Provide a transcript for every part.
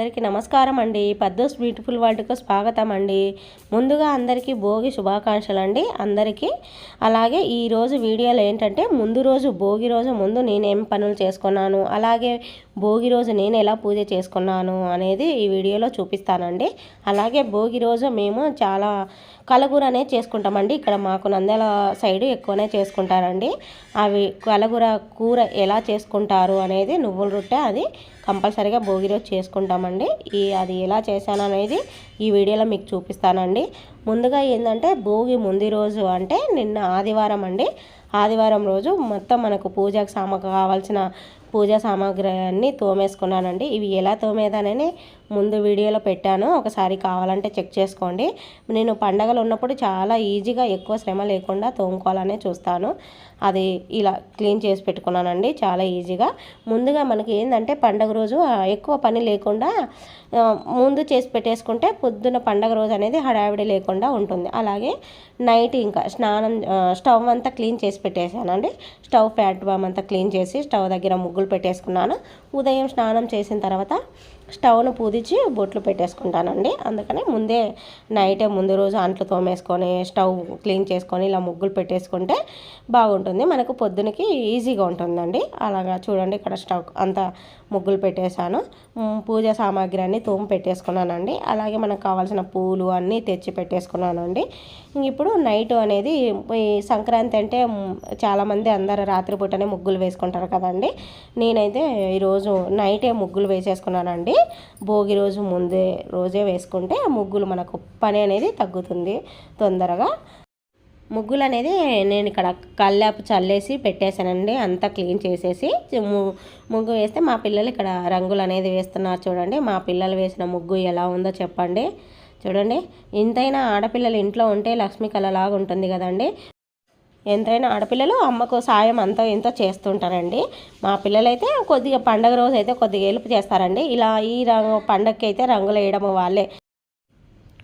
అందరికీ నమస్కారం అండి. పద్దోస్ బ్యూటిఫుల్ వరల్డ్కు స్వాగతం అండి. ముందుగా అందరికీ భోగి శుభాకాంక్షలు అండి అందరికీ అలాగే ఈరోజు వీడియోలో ఏంటంటే ముందు రోజు భోగి రోజు ముందు నేనేం పనులు చేసుకున్నాను అలాగే భోగి రోజు నేను ఎలా పూజ చేసుకున్నాను అనేది ఈ వీడియోలో చూపిస్తానండి. అలాగే భోగి రోజు మేము చాలా కలగూర అనేది చేసుకుంటామండి. ఇక్కడ మాకు నంద్యాల సైడ్ ఎక్కువనే చేసుకుంటారండి. అవి కలగూర కూర ఎలా చేసుకుంటారు అనేది నువ్వుల రొట్టె అది కంపల్సరీగా భోగి రోజు చేసుకుంటామండి. ఈ అది ఎలా చేశాను అనేది ఈ వీడియోలో మీకు చూపిస్తానండి. ముందుగా ఏంటంటే భోగి ముందు రోజు అంటే నిన్న ఆదివారం అండి. ఆదివారం రోజు మొత్తం మనకు పూజకు సామాగ్రి కావాల్సిన పూజా సామాగ్రి అన్నీ తోమేసుకున్నానండి. ఇవి ఎలా తోమేదానని ముందు వీడియోలో పెట్టాను. ఒకసారి కావాలంటే చెక్ చేసుకోండి. నేను పండగలు ఉన్నప్పుడు చాలా ఈజీగా ఎక్కువ శ్రమ లేకుండా తోముకోవాలనే చూస్తాను. అది ఇలా క్లీన్ చేసి పెట్టుకున్నానండి. చాలా ఈజీగా. ముందుగా మనకి ఏంటంటే పండగ రోజు ఎక్కువ పని లేకుండా ముందు చేసి పెట్టేసుకుంటే పొద్దున పండగ రోజు అనేది హడావిడి లేకుండా ఉంటుంది. అలాగే నైట్ ఇంకా స్నానం స్టవ్ అంతా క్లీన్ చేసి పెట్టేశానండి. స్టవ్ ఫ్యాట్ అంతా క్లీన్ చేసి స్టవ్ దగ్గర ముగ్గులు పెట్టేసుకున్నాను. ఉదయం స్నానం చేసిన తర్వాత స్టవ్ను పూదించి బొట్లు పెట్టేసుకుంటానండి. అందుకని ముందే నైటే ముందు రోజు అంట్లు తోమేసుకొని స్టవ్ క్లీన్ చేసుకొని ఇలా ముగ్గులు పెట్టేసుకుంటే బాగుంటుంది. మనకు పొద్దునకి ఈజీగా ఉంటుందండి. అలాగా చూడండి ఇక్కడ స్టవ్ అంతా ముగ్గులు పెట్టేశాను. పూజ సామాగ్రి అన్నీ తోము పెట్టేసుకున్నానండి. అలాగే మనకు కావాల్సిన పూలు అన్నీ తెచ్చి పెట్టేసుకున్నానండి. ఇప్పుడు నైట్ అనేది ఈ సంక్రాంతి అంటే చాలామంది అందరు రాత్రిపూటనే ముగ్గులు వేసుకుంటారు కదండి. నేనైతే ఈరోజు రోజు నైటే ముగ్గులు వేసేసుకున్నానండి. భోగి రోజు ముందే రోజే వేసుకుంటే ముగ్గులు మనకు పని అనేది తగ్గుతుంది తొందరగా. ముగ్గులు అనేది నేను ఇక్కడ కల్లాపు చల్లేసి పెట్టేశానండి. అంతా క్లీన్ చేసేసి ముగ్గు వేస్తే మా పిల్లలు ఇక్కడ రంగులు అనేది వేస్తున్నారు చూడండి. మా పిల్లలు వేసిన ముగ్గు ఎలా ఉందో చెప్పండి. చూడండి. ఇంతైనా ఆడపిల్లలు ఇంట్లో ఉంటే లక్ష్మీ కళలాగా ఉంటుంది కదండి. ఎంతైనా ఆడపిల్లలు అమ్మకు సాయం అంతా ఎంతో చేస్తుంటారండి. మా పిల్లలైతే కొద్దిగా పండగ రోజు అయితే కొద్దిగా హెల్ప్ చేస్తారండి. ఇలా ఈ రంగు పండగకి అయితే రంగులు వేయడం వాళ్ళే.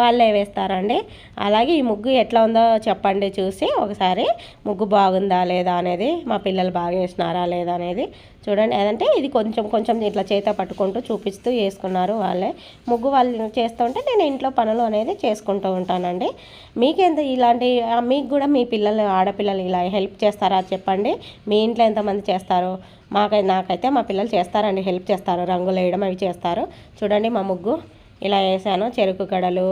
వాళ్ళే వేస్తారండి. అలాగే ఈ ముగ్గు ఎట్లా ఉందో చెప్పండి చూసి ఒకసారి ముగ్గు బాగుందా లేదా అనేది మా పిల్లలు బాగా వేసినారా లేదా అనేది చూడండి. ఏదంటే ఇది కొంచెం కొంచెం ఇట్లా చేత పట్టుకుంటూ చూపిస్తూ వేసుకున్నారు వాళ్ళే. ముగ్గు వాళ్ళు చేస్తుంటే నేను ఇంట్లో పనులు అనేది చేసుకుంటూ ఉంటానండి. మీకెంత ఇలాంటి మీకు కూడా మీ పిల్లలు ఆడపిల్లలు ఇలా హెల్ప్ చేస్తారా చెప్పండి. మీ ఇంట్లో ఎంతమంది చేస్తారు? మాకై నాకైతే మా పిల్లలు చేస్తారండి. హెల్ప్ చేస్తారు. రంగులు వేయడం అవి చేస్తారు. చూడండి మా ముగ్గు. ఇలా వేసాను. చెరుకు గడలు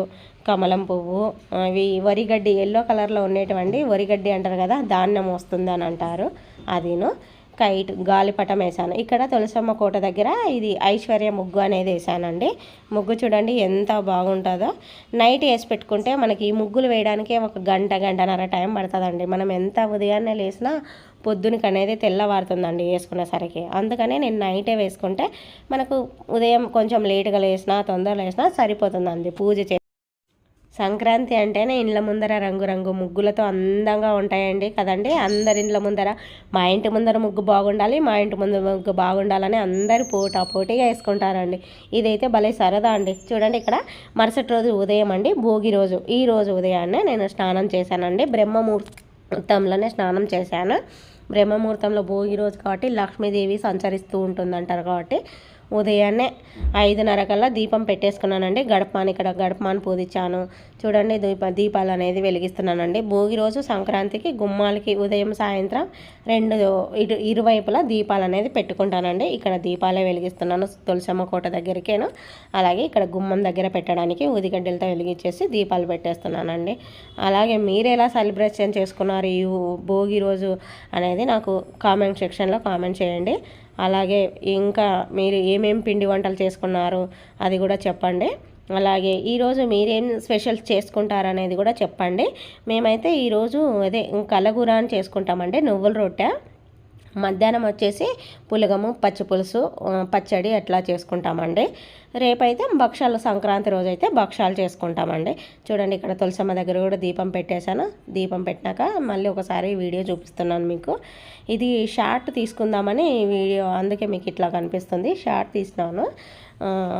కమలం పువ్వు అవి వరిగడ్డి ఎల్లో కలర్లో ఉండేటువంటి వరిగడ్డి అంటారు కదా ధాన్యం వస్తుందని అంటారు. అదిను. కైట్ గాలిపటం వేసాను ఇక్కడ తులసమ్మ కోట దగ్గర ఇది ఐశ్వర్య ముగ్గు అనేది వేసానండి ముగ్గు చూడండి ఎంత బాగుంటుందో. నైట్ వేసి పెట్టుకుంటే మనకి ఈ ముగ్గులు వేయడానికే ఒక గంట గంటన్నర టైం పడుతుందండి. మనం ఎంత ఉదయాన్నే లేసినా పొద్దునకి అనేది తెల్లవారుతుందండి వేసుకునేసరికి అందుకనే నేను నైటే వేసుకుంటే మనకు ఉదయం కొంచెం లేటుగా లేసినా తొందరగా లేసినా సరిపోతుందండి. పూజ చే సంక్రాంతి అంటేనే ఇండ్ల ముందర రంగురంగు ముగ్గులతో అందంగా ఉంటాయండి కదండి. అందరి ఇండ్ల ముందర మా ఇంటి ముందర ముగ్గు బాగుండాలి మా ఇంటి ముందర ముగ్గు బాగుండాలని అందరు పోటా పోటీగా వేసుకుంటారండి. ఇదైతే భలే సరదా అండి. చూడండి ఇక్కడ మరుసటి రోజు ఉదయం అండి భోగి రోజు. ఈ రోజు ఉదయాన్నే నేను స్నానం చేశానండి. బ్రహ్మముహూర్తంలోనే స్నానం చేశాను. బ్రహ్మముహూర్తంలో భోగి రోజు కాబట్టి లక్ష్మీదేవి సంచరిస్తూ ఉంటుందంటారు కాబట్టి ఉదయాన్నే ఐదున్నర కల్లా దీపం పెట్టేసుకున్నానండి. గడపాన్ని ఇక్కడ గడపాన్ని పూజించాను. చూడండి దీప దీపాలు అనేది వెలిగిస్తున్నానండి. భోగి రోజు సంక్రాంతికి గుమ్మాలకి ఉదయం సాయంత్రం రెండు ఇటు ఇరువైపులా దీపాలు అనేది పెట్టుకుంటానండి. ఇక్కడ దీపాలే వెలిగిస్తున్నాను తులసమ్మ కోట దగ్గరికేను. అలాగే ఇక్కడ గుమ్మం దగ్గర పెట్టడానికి ఉదిగడ్డలతో వెలిగించేసి దీపాలు పెట్టేస్తున్నానండి. అలాగే మీరు ఎలా సెలబ్రేషన్ చేసుకున్నారు ఈ భోగి రోజు అనేది నాకు కామెంట్ సెక్షన్లో కామెంట్ చేయండి. అలాగే ఇంకా మీరు ఏమేమి పిండి వంటలు చేసుకున్నారు అది కూడా చెప్పండి. అలాగే ఈరోజు మీరేం స్పెషల్ చేసుకుంటారనేది కూడా చెప్పండి. మేమైతే ఈరోజు అదే కలగూర అని చేసుకుంటామండి నువ్వుల రొట్టె. మధ్యాహ్నం వచ్చేసి పులగము పచ్చి పులుసు పచ్చడి అట్లా చేసుకుంటామండి. రేపైతే భక్షాలు సంక్రాంతి రోజు అయితే భక్షాలు చేసుకుంటామండి. చూడండి ఇక్కడ తులసమ్మ దగ్గర కూడా దీపం పెట్టేశాను. దీపం పెట్టినాక మళ్ళీ ఒకసారి వీడియో చూపిస్తున్నాను మీకు. ఇది షార్ట్ తీసుకుందామని వీడియో అందుకే మీకు ఇట్లా కనిపిస్తుంది. షార్ట్ తీసినాను.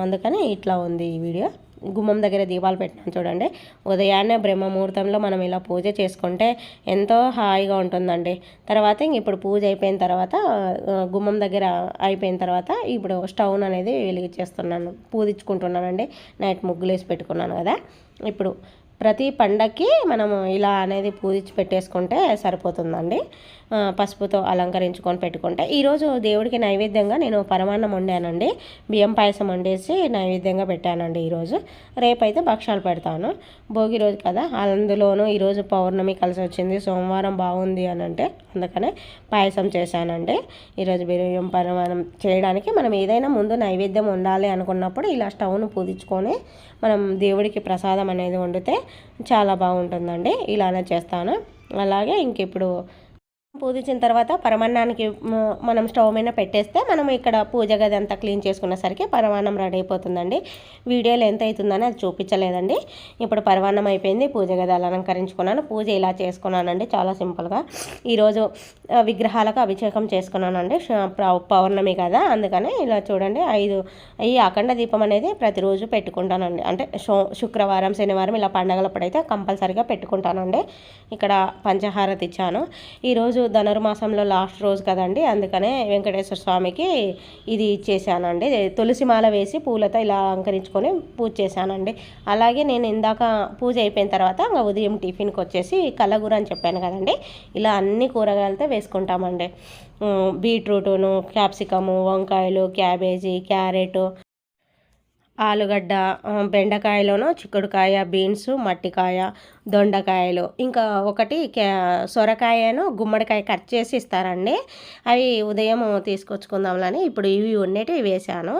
అందుకని ఇట్లా ఉంది ఈ వీడియో. గుమ్మం దగ్గర దీపాలు పెట్టినాం చూడండి. ఉదయాన్నే బ్రహ్మ ముహూర్తంలో మనం ఇలా పూజ చేసుకుంటే ఎంతో హాయిగా ఉంటుందండి. తర్వాత ఇంక ఇప్పుడు పూజ అయిపోయిన తర్వాత గుమ్మం దగ్గర అయిపోయిన తర్వాత ఇప్పుడు స్టవ్ అనేది వెలిగించేస్తున్నాను. పూజించుకుంటున్నానండి. నైట్ ముగ్గులు వేసి పెట్టుకున్నాను కదా. ఇప్పుడు ప్రతి పండక్కి మనము ఇలా అనేది పూజించి పెట్టేసుకుంటే సరిపోతుందండి. పసుపుతో అలంకరించుకొని పెట్టుకుంటే ఈరోజు దేవుడికి నైవేద్యంగా నేను పరమాన్నం వండానండి. బియ్యం పాయసం వండేసి నైవేద్యంగా పెట్టానండి ఈరోజు రేపైతే భక్షాలు పెడతాను. భోగి రోజు కదా అందులోనూ ఈరోజు పౌర్ణమి కలిసి వచ్చింది. సోమవారం బాగుంది అని అంటే అందుకనే పాయసం చేశానండి. ఈరోజు బియ్యం పరమాన్నం చేయడానికి మనం ఏదైనా ముందు నైవేద్యం ఉండాలి అనుకున్నప్పుడు ఇలా స్టవ్ను పూజించుకొని మనం దేవుడికి ప్రసాదం అనేది వండితే చాలా బాగుంటుందండి. ఇలానే చేస్తాను. అలాగే ఇంక ఇప్పుడు పూజించిన తర్వాత పరమాన్నానికి మనం స్టవ్ మీద పెట్టేస్తే మనం ఇక్కడ పూజ గది అంతా క్లీన్ చేసుకునేసరికి పరమాన్నం రెడీ అయిపోతుందండి. వీడియోలో ఎంత అవుతుందని అది చూపించలేదండి. ఇప్పుడు పరమాన్నం అయిపోయింది పూజ గది అలంకరించుకున్నాను. పూజ ఇలా చేసుకున్నానండి చాలా సింపుల్గా. ఈరోజు విగ్రహాలకు అభిషేకం చేసుకున్నానండి. పౌర్ణమి కదా అందుకనే ఇలా చూడండి ఐదు ఈ అఖండ దీపం అనేది ప్రతిరోజు పెట్టుకుంటానండి. అంటే శుక్రవారం శనివారం ఇలా పండగలప్పుడైతే కంపల్సరీగా పెట్టుకుంటానండి. ఇక్కడ పంచహారతి ఇచ్చాను. ఈరోజు ధనుర్మాసంలో లాస్ట్ రోజు కదండి అందుకనే వెంకటేశ్వర స్వామికి ఇది ఇచ్చేసానండి. తులసి మాల వేసి పూలతో ఇలా అలంకరించుకొని పూజ చేశానండి. అలాగే నేను ఇందాక పూజ అయిపోయిన తర్వాత ఇంకా ఉదయం టిఫిన్కి వచ్చేసి కలగూర అని చెప్పాను కదండి ఇలా అన్ని కూరగాయలతో వేసుకుంటామండి. బీట్రూటును క్యాప్సికము వంకాయలు క్యాబేజీ క్యారెట్ ఆలుగడ్డ బెండకాయలోను చిక్కుడుకాయ బీన్స్ మట్టికాయ దొండకాయలు. ఇంకా ఒకటి సొరకాయను గుమ్మడికాయ కట్ చేసి ఇస్తారండి. అవి ఉదయం తీసుకొచ్చుకుందాంలని ఇప్పుడు ఇవి ఉన్నటివి వేశాను.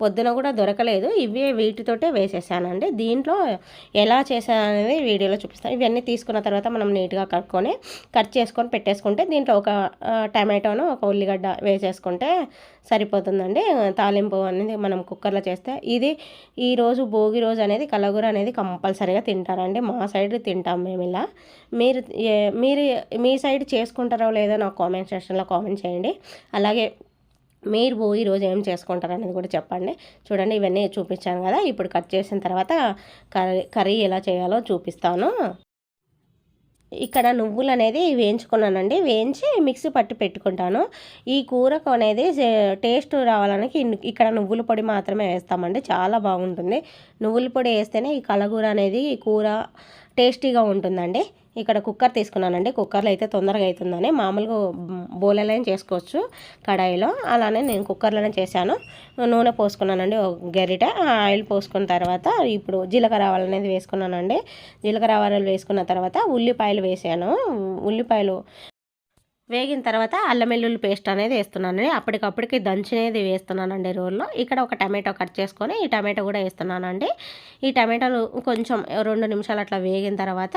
పొద్దున కూడా దొరకలేదు. ఇవే వీటితోటే వేసేసానండి. దీంట్లో ఎలా చేశాననేది వీడియోలో చూపిస్తాను. ఇవన్నీ తీసుకున్న తర్వాత మనం నీట్గా కట్టుకొని కట్ చేసుకొని పెట్టేసుకుంటే దీంట్లో ఒక టమాటోను ఒక ఉల్లిగడ్డ వేసేసుకుంటే సరిపోతుందండి. తాలింపు అనేది మనం కుక్కర్లో చేస్తే ఇది ఈరోజు భోగి రోజు అనేది కలగూర అనేది కంపల్సరీగా తింటారండి మా మా సైడ్ తింటాం మేము ఇలా. మీరు మీరు మీ సైడ్ చేసుకుంటారో లేదో నాకు కామెంట్ సెక్షన్లో కామెంట్ చేయండి. అలాగే మీరు పోయి ఈరోజు ఏం చేసుకుంటారు అనేది కూడా చెప్పండి. చూడండి ఇవన్నీ చూపించాను కదా. ఇప్పుడు కట్ చేసిన తర్వాత కర్రీ కర్రీ ఎలా చేయాలో చూపిస్తాను. ఇక్కడ నువ్వులు అనేది వేయించుకున్నానండి. వేయించి మిక్సీ పట్టి పెట్టుకుంటాను. ఈ కూరకు అనేది టేస్ట్ రావడానికి ఇక్కడ నువ్వుల పొడి మాత్రమే వేస్తామండి. చాలా బాగుంటుంది. నువ్వుల పొడి వేస్తేనే ఈ కలగూర అనేది ఈ కూర టేస్టీగా ఉంటుందండి. ఇక్కడ కుక్కర్ తీసుకున్నానండి. కుక్కర్లో అయితే తొందరగా అవుతుందని మామూలుగా బోలెలైన చేసుకోవచ్చు కడాయిలో. అలానే నేను కుక్కర్లోనే చేశాను. నూనె పోసుకున్నానండి గరిట ఆయిల్ పోసుకున్న తర్వాత ఇప్పుడు జీలకర్ర ఆవాలు అనేది వేసుకున్నానండి. జీలకర్ర ఆవాలు వేసుకున్న తర్వాత ఉల్లిపాయలు వేసాను. ఉల్లిపాయలు వేగిన తర్వాత అల్లం వెల్లుల్లి పేస్ట్ అనేది వేస్తున్నాను అప్పటికప్పటికి దంచినేది వేస్తున్నానండి రోల్లో. ఇక్కడ ఒక టమాటో కట్ చేసుకొని ఈ టమాటో కూడా వేస్తున్నానండి. ఈ టమాటోలు కొంచెం రెండు నిమిషాలు అట్లా వేగిన తర్వాత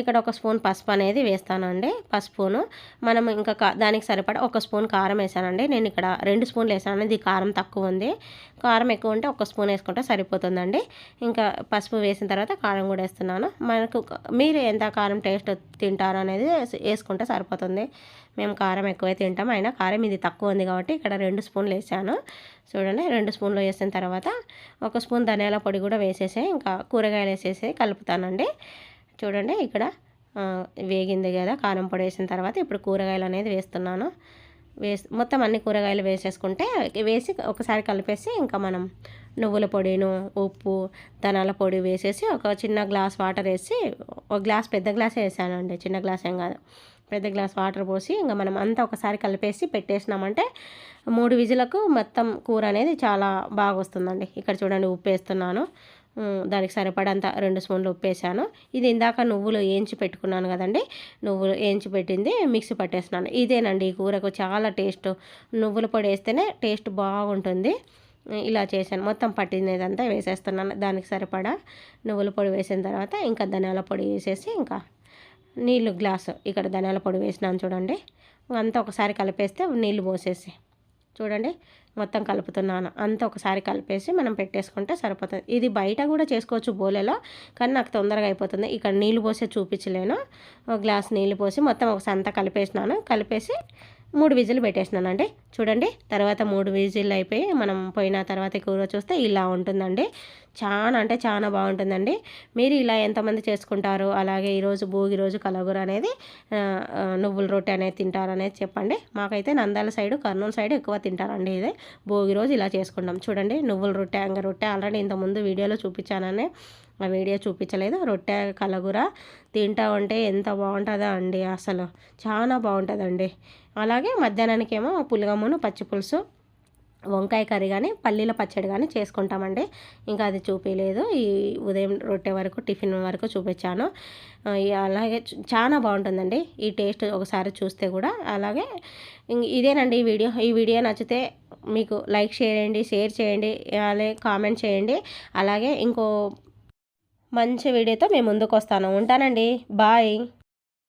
ఇక్కడ ఒక స్పూన్ పసుపు అనేది వేస్తానండి. పసుపును మనం ఇంకా దానికి సరిపడ ఒక స్పూన్ కారం వేసానండి. నేను ఇక్కడ రెండు స్పూన్లు వేసాను ఇది కారం తక్కువ ఉంది. కారం ఎక్కువ ఉంటే ఒక స్పూన్ వేసుకుంటే సరిపోతుందండి. ఇంకా పసుపు వేసిన తర్వాత కారం కూడా వేస్తున్నాను. మనకు మీరు ఎంత కారం టేస్ట్ తింటారు అనేది వేసుకుంటే సరిపోతుంది. మేము కారం ఎక్కువ తింటాం. అయినా కారం ఇది తక్కువ ఉంది కాబట్టి ఇక్కడ రెండు స్పూన్లు వేసాను. చూడండి రెండు స్పూన్లు వేసిన తర్వాత ఒక స్పూన్ ధనియాల పొడి కూడా వేసేసి ఇంకా కూరగాయలు వేసేసి కలుపుతానండి. చూడండి ఇక్కడ వేగింది కదా కారం పొడి వేసిన తర్వాత ఇప్పుడు కూరగాయలు అనేది వేస్తున్నాను. వేసి మొత్తం అన్ని కూరగాయలు వేసేసుకుంటే వేసి ఒకసారి కలిపేసి ఇంకా మనం నువ్వుల పొడిను ఉప్పు ధనాల పొడి వేసేసి ఒక చిన్న గ్లాస్ వాటర్ వేసి ఒక గ్లాస్ పెద్ద గ్లాస్ వేసానండి చిన్న గ్లాస్ ఏం కాదు. పెద్ద గ్లాస్ వాటర్ పోసి ఇంకా మనం అంతా ఒకసారి కలిపేసి పెట్టేసినామంటే మూడు విజులకు మొత్తం కూర అనేది చాలా బాగా వస్తుందండి ఇక్కడ చూడండి ఉప్పు వేస్తున్నాను దానికి సరిపడంత రెండు స్పూన్లు ఉప్పు వేసాను ఇది ఇందాక నువ్వులు వేయించి పెట్టుకున్నాను కదండి. నువ్వులు వేయించి పెట్టింది మిక్సీ పట్టేస్తున్నాను ఇదేనండి ఈ కూరకు చాలా టేస్ట్. నువ్వుల పొడి వేస్తేనే టేస్ట్ బాగుంటుంది. ఇలా చేశాను. మొత్తం పట్టినదంతా వేసేస్తున్నాను. దానికి సరిపడా నువ్వుల పొడి వేసిన తర్వాత ఇంకా ధనియాల పొడి వేసేసి ఇంకా నీళ్ళు గ్లాసు ఇక్కడ ధనియాల పొడి వేసినాను చూడండి. అంతా ఒకసారి కలిపేస్తే నీళ్ళు పోసేసి చూడండి. మొత్తం కలుపుతున్నాను. అంతా ఒకసారి కలిపేసి మనం పెట్టేసుకుంటే సరిపోతుంది. ఇది బయట కూడా చేసుకోవచ్చు బోలేలో కానీ నాకు తొందరగా అయిపోతుంది. ఇక్కడ నీళ్ళు పోసే చూపించలేను. ఒక గ్లాస్ నీళ్ళు పోసి మొత్తం ఒకసారి అంతా కలిపేసినాను. కలిపేసి మూడు విజిల్ పెట్టేసినానండి చూడండి తర్వాత మూడు విజిల్ అయిపోయి మనం పోయిన తర్వాత కూర చూస్తే ఇలా ఉంటుందండి. చాలా అంటే చాలా బాగుంటుందండి. మీరు ఇలా ఎంతమంది చేసుకుంటారు? అలాగే ఈరోజు భోగి రోజు కలగూర అనేది నువ్వుల రొట్టె అనేది తింటారు అనేది చెప్పండి. మాకైతే నందాల సైడ్ కర్నూలు సైడ్ ఎక్కువ తింటారండి ఇదే. భోగి రోజు ఇలా చేసుకుంటాం. చూడండి నువ్వుల రొట్టె అంగ రొట్టె ఆల్రెడీ ఇంతకుముందు వీడియోలో చూపించానని. ఆ వీడియో చూపించలేదు. రొట్టె కలగూర తింటా ఉంటే ఎంత బాగుంటుందో అండి అసలు. చాలా బాగుంటుందండి. అలాగే మధ్యాహ్నానికి ఏమో పులగమ్మును పచ్చి పులుసు వంకాయ కర్రీ కానీ పల్లీల పచ్చడి కానీ చేసుకుంటామండి. ఇంకా అది చూపించలేదు ఈ ఉదయం రొట్టె వరకు టిఫిన్ వరకు చూపించాను. అలాగే చాలా బాగుంటుందండి. ఈ టేస్ట్ ఒకసారి చూస్తే కూడా. అలాగే ఇదేనండి ఈ వీడియో. ఈ వీడియో నచ్చితే మీకు లైక్ చేయండి షేర్ చేయండి అలాగే కామెంట్ చేయండి. అలాగే ఇంకో మంచి వీడియోతో మేము ముందుకు వస్తాను ఉంటానండి. బాయ్.